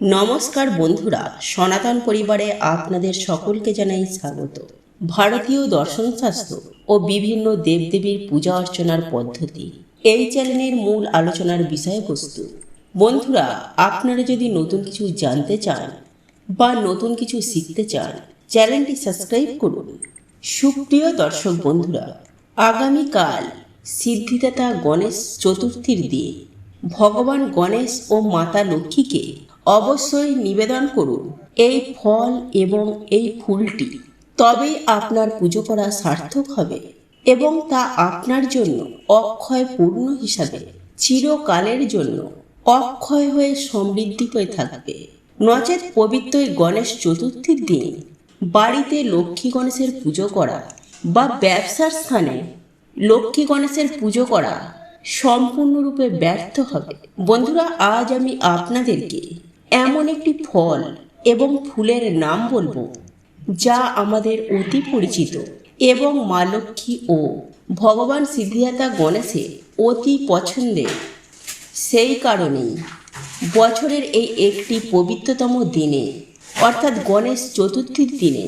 নমস্কার বন্ধুরা, সনাতন পরিবারে আপনাদের সকলকে জানাই স্বাগত। ভারতীয় দর্শনশাস্ত্র ও বিভিন্ন দেবদেবীর পূজা অর্চনার পদ্ধতি, এই চ্যানেলের মূল আলোচনার বিষয়বস্তু। বন্ধুরা, আপনারা যদি নতুন কিছু জানতে চান বা নতুন কিছু শিখতে চান, চ্যানেলটি সাবস্ক্রাইব করুন। সুপ্রিয় দর্শক বন্ধুরা, আগামীকাল সিদ্ধিদাতা গণেশ চতুর্থীর দিয়ে ভগবান গণেশ ও মাতা লক্ষ্মীকে অবশ্যই নিবেদন করুন, এই ফল এবং এই ফুলটি। তবেই আপনার পুজো করা সার্থক হবে এবং তা আপনার জন্য অক্ষয় পূর্ণ হিসাবে, চিরকালের জন্য অক্ষয় হয়ে সমৃদ্ধি হয়ে থাকবে। নচেত পবিত্র গণেশ চতুর্থীর দিন বাড়িতে লক্ষ্মী গণেশের পুজো করা বা ব্যবসার স্থানে লক্ষ্মী গণেশের পুজো করা সম্পূর্ণরূপে ব্যর্থ হবে। বন্ধুরা, আজ আমি আপনাদেরকে এমন একটি ফল এবং ফুলের নাম বলব, যা আমাদের অতি পরিচিত এবং মা লক্ষ্মী ও ভগবান সিদ্ধিদাতা গণেশের অতি পছন্দের সেই কারণেই বছরের এই একটি পবিত্রতম দিনে, অর্থাৎ গণেশ চতুর্থীর দিনে,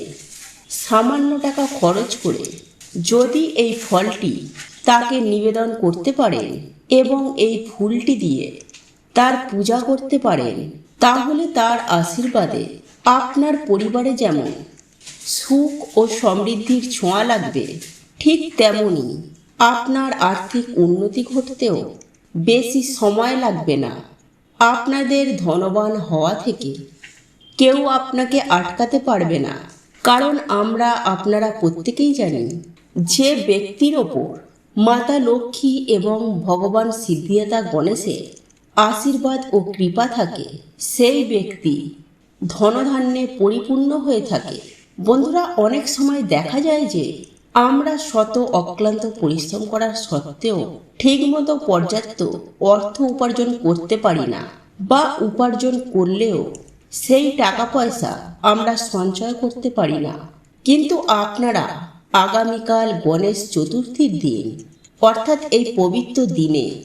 সামান্য টাকা খরচ করে যদি এই ফলটি তাকে নিবেদন করতে পারেন এবং এই ফুলটি দিয়ে তার পূজা করতে পারেন তাহলে তার আশীর্বাদে আপনার পরিবারে যেমন সুখ ও সমৃদ্ধির ছোঁয়া লাগবে, ঠিক তেমনই আপনার আর্থিক উন্নতি ঘটতেও বেশি সময় লাগবে না। আপনাদের ধনবান হওয়া থেকে কেউ আপনাকে আটকাতে পারবে না। কারণ আমরা আপনারা প্রত্যেকেই জানি, যে ব্যক্তির ওপর মাতা লক্ষ্মী এবং ভগবান সিদ্ধিদাতা গণেশের আশীর্বাদ ও কৃপা থাকে। সেই ব্যক্তি ধনধান্যে পরিপূর্ণ হয়ে থাকে। বন্ধুরা, অনেক সময় দেখা যায় যে আমরা শত অক্লান্ত পরিশ্রম করার সত্ত্বেও ঠিকমতো পর্যাপ্ত অর্থ উপার্জন করতে পারি না বা উপার্জন করলেও সেই টাকা পয়সা আমরা সঞ্চয় করতে পারি না। কিন্তু আপনারা আগামীকাল গণেশ চতুর্থীর দিন, অর্থাৎ এই পবিত্র দিনে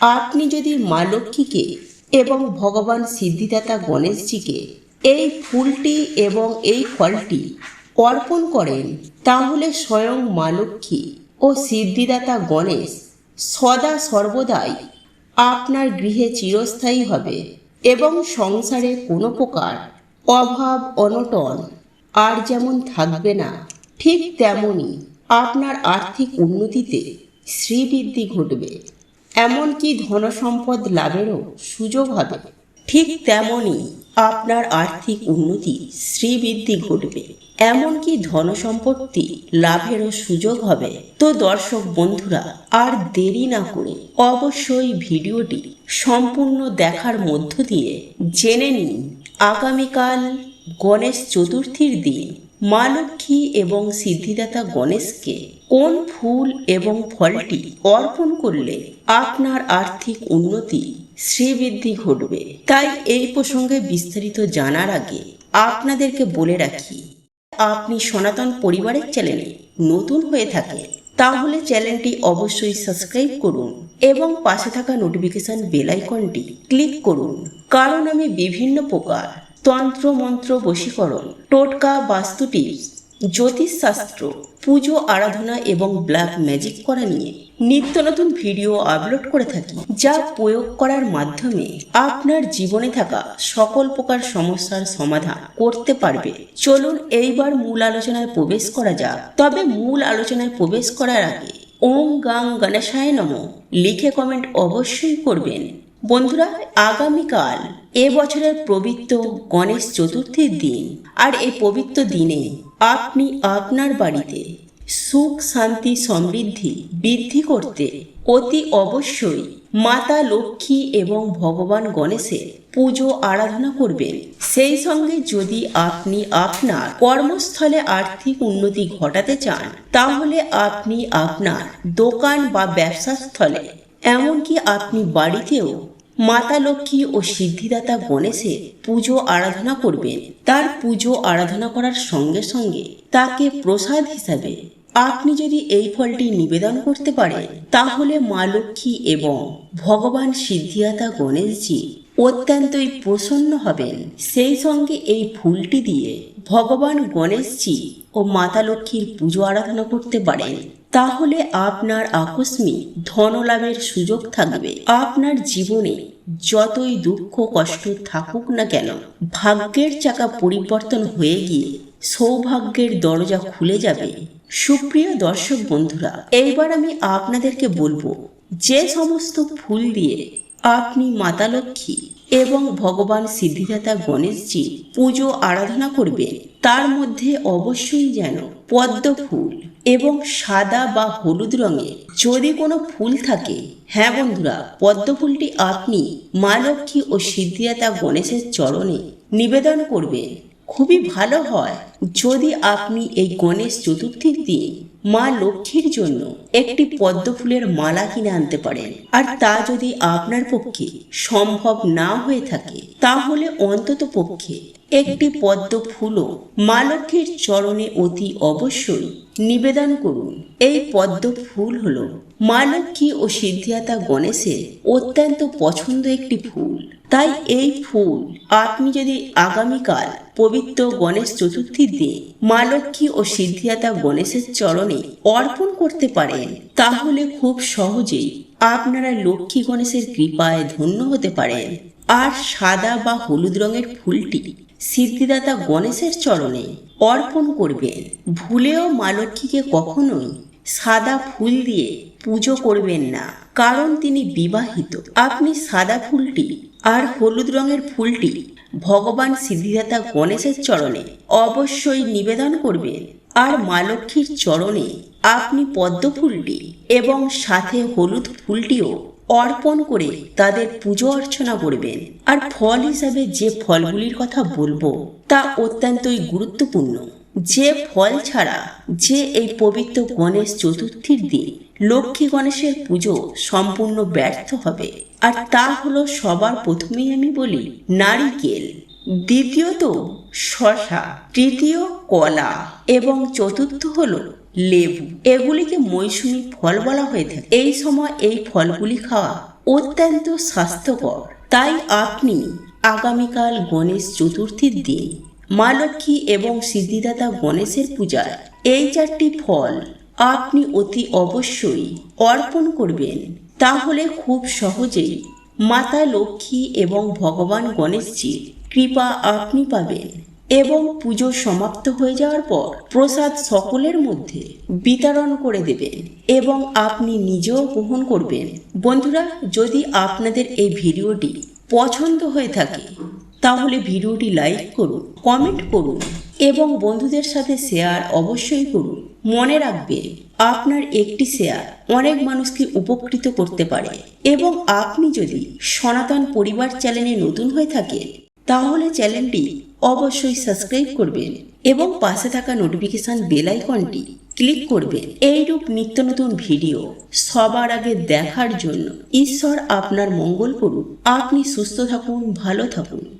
আপনি যদি মা লক্ষ্মীকে এবং ভগবান সিদ্ধিদাতা গণেশজিকে এই ফুলটি এবং এই ফলটি অর্পণ করেন, তাহলে স্বয়ং মা লক্ষ্মী ও সিদ্ধিদাতা গণেশ সদা সর্বদাই আপনার গৃহে চিরস্থায়ী হবে এবং সংসারে কোনো প্রকার অভাব, অনটন আর যেমন থাকবে না, ঠিক তেমনই আপনার আর্থিক উন্নতিতে শ্রীবৃদ্ধি ঘটবে। এমনকি ধনসম্পদ লাভেরও সুযোগ হবে। ঠিক তেমনই আপনার আর্থিক উন্নতি, শ্রীবৃদ্ধি ঘটবে। এমনকি ধনসম্পত্তি লাভেরও সুযোগ হবে। তো দর্শক বন্ধুরা, আর দেরি না করে অবশ্যই ভিডিওটি সম্পূর্ণ দেখার মধ্য দিয়ে জেনে নিন, আগামীকাল গণেশ চতুর্থীর দিন মা এবং সিদ্ধিদাতা গণেশকে কোন ফুল এবং ফলটি অর্পণ করলে আপনার আর্থিক উন্নতি শ্রীবৃদ্ধি ঘটবে? তাই এই প্রসঙ্গে বিস্তারিত জানার আগে আপনাদেরকে বলে রাখি, আপনি সনাতন পরিবারের চ্যানেলে নতুন হয়ে থাকেন, তাহলে চ্যানেলটি অবশ্যই সাবস্ক্রাইব করুন এবং পাশে থাকা নোটিফিকেশন বেল আইকনটি ক্লিক করুন। কারণ আমি বিভিন্ন প্রকার তন্ত্র মন্ত্র বশীকরণ, টোটকা বাস্তু টিপস জ্যোতিষশাস্ত্র, পুজো, আরাধনা এবং ব্ল্যাক ম্যাজিক করা নিয়ে নিত্য নতুন ভিডিও আপলোড করে থাকি, যা প্রয়োগ করার মাধ্যমে আপনার জীবনে থাকা সকল প্রকার সমস্যার সমাধান করতে পারবে। চলুন এইবার মূল আলোচনায় প্রবেশ করা যাক। তবে মূল আলোচনায় প্রবেশ করার আগে, ওম গাং গণেশায় নম। লিখে কমেন্ট অবশ্যই করবেন। বন্ধুরা, আগামীকাল এ বছরের পবিত্র গণেশ চতুর্থীর দিন। আর এই পবিত্র দিনে আপনি আপনার বাড়িতে সুখ, শান্তি, সমৃদ্ধি বৃদ্ধি করতে অতি অবশ্যই মাতা লক্ষ্মী এবং ভগবান গণেশের পুজো, আরাধনা করবেন। সেই সঙ্গে যদি আপনি আপনার কর্মস্থলে আর্থিক উন্নতি ঘটাতে চান, তাহলে আপনি আপনার দোকান বা ব্যবসাস্থলে, এমনকি আপনি বাড়িতেও মাতা লক্ষ্মী ও সিদ্ধিদাতা গণেশের পুজো আরাধনা করবেন। তার পুজো আরাধনা করার সঙ্গে সঙ্গে তাকে প্রসাদ হিসাবে আপনি যদি এই ফলটি নিবেদন করতে পারেন, তাহলে মা লক্ষ্মী এবং ভগবান সিদ্ধিদাতা গণেশজি অত্যন্তই প্রসন্ন হবেন। সেই সঙ্গে এই ফুলটি দিয়ে ভগবান গণেশজি ও মাতা লক্ষ্মীর পুজো আরাধনা করতে পারেন। তাহলে আপনার আকস্মিক ধনলাভের সুযোগ থাকবে। আপনার জীবনে যতই দুঃখ কষ্ট থাকুক না কেন, ভাগ্যের চাকা পরিবর্তন হয়ে গিয়ে সৌভাগ্যের দরজা খুলে যাবে। সুপ্রিয় দর্শক বন্ধুরা, এইবার আমি আপনাদেরকে বলব, যে সমস্ত ফুল দিয়ে আপনি মাতা লক্ষ্মী এবং ভগবান সিদ্ধিদাতা গণেশজি পুজো, আরাধনা করবেন তার মধ্যে অবশ্যই যেন পদ্ম ফুল এবং সাদা বা হলুদ রঙের যদি কোনো ফুল থাকে হ্যাঁ বন্ধুরা, পদ্ম ফুলটি আপনি মা লক্ষ্মী ও সিদ্ধিদাতা গণেশের চরণে নিবেদন করবেন। খুবই ভালো হয়। যদি আপনি এই গণেশ চতুর্থীর দিন মা লক্ষ্মীর জন্য একটি পদ্ম ফুলের মালা কিনে আনতে পারেন, আর তা যদি আপনার পক্ষে সম্ভব না হয়ে থাকে, তাহলে অন্তত পক্ষে একটি পদ্ম ফুলও মা লক্ষ্মীর চরণে অতি অবশ্যই নিবেদন করুন। এই পদ্ম ফুল হল মা লক্ষ্মী ও সিদ্ধিয়াতা গণেশের অত্যন্ত পছন্দ একটি ফুল। তাই এই ফুল আপনি যদি আগামীকাল পবিত্র গণেশ চতুর্থীর দিন মা লক্ষ্মী ও সিদ্ধিয়াতা গণেশের চরণে অর্পণ করতে পারেন, তাহলে খুব সহজেই আপনারা লক্ষ্মী গণেশের কৃপায় ধন্য হতে পারেন। আর সাদা বা হলুদ রঙের ফুলটি সিদ্ধিদাতা গণেশের চরণে অর্পণ করবেন। ভুলেও মা লক্ষ্মীকে কখনোই সাদা ফুল দিয়ে পুজো করবেন না, কারণ তিনি বিবাহিত। আপনি সাদা ফুলটি আর হলুদ রঙের ফুলটি ভগবান সিদ্ধিদাতা গণেশের চরণে অবশ্যই নিবেদন করবেন আর মা লক্ষ্মীর চরণে আপনি পদ্ম ফুলটি এবং সাথে হলুদ ফুলটিও অর্পণ করে তাদের পুজো অর্চনা করবেন। আর ফল হিসাবে যে ফলগুলির কথা বলব, তা অত্যন্তই গুরুত্বপূর্ণ। যে ফল ছাড়া যে এই পবিত্র গণেশ চতুর্থীর দিন লক্ষ্মী গণেশের পুজো সম্পূর্ণ ব্যর্থ হবে। আর তা হলো সবার প্রথমেই আমি বলি নারিকেল দ্বিতীয়ত শশা, তৃতীয় কলা এবং চতুর্থ হলো লেবু। এগুলিকে মৌসুমী ফল বলা হয়ে থাকে। এই সময় এই ফলগুলি খাওয়া অত্যন্ত স্বাস্থ্যকর। তাই আপনি আগামীকাল গণেশ চতুর্থীর দিন মা লক্ষ্মী এবং সিদ্ধিদাতা গণেশের পূজায় এই চারটি ফল আপনি অতি অবশ্যই অর্পণ করবেন। তাহলে খুব সহজেই মাতা লক্ষ্মী এবং ভগবান গণেশজির কৃপা আপনি পাবেন এবং পুজো সমাপ্ত হয়ে যাওয়ার পর প্রসাদ সকলের মধ্যে বিতরণ করে দেবেন এবং আপনি নিজেও গ্রহণ করবেন। বন্ধুরা, যদি আপনাদের এই ভিডিওটি পছন্দ হয়ে থাকে, তাহলে ভিডিওটি লাইক করুন, কমেন্ট করুন এবং বন্ধুদের সাথে শেয়ার অবশ্যই করুন। মনে রাখবে, আপনার একটি শেয়ার অনেক মানুষকে উপকৃত করতে পারে। এবং আপনি যদি সনাতন পরিবার চ্যানেলে নতুন হয়ে থাকেন, তাহলে চ্যানেলটি অবশ্যই সাবস্ক্রাইব করবেন এবং পাশে থাকা নোটিফিকেশন বেল আইকনটি ক্লিক করবেন। এইরূপ নিত্য নতুন ভিডিও সবার আগে দেখার জন্য ঈশ্বর আপনার মঙ্গল করুন। আপনি সুস্থ থাকুন, ভালো থাকুন।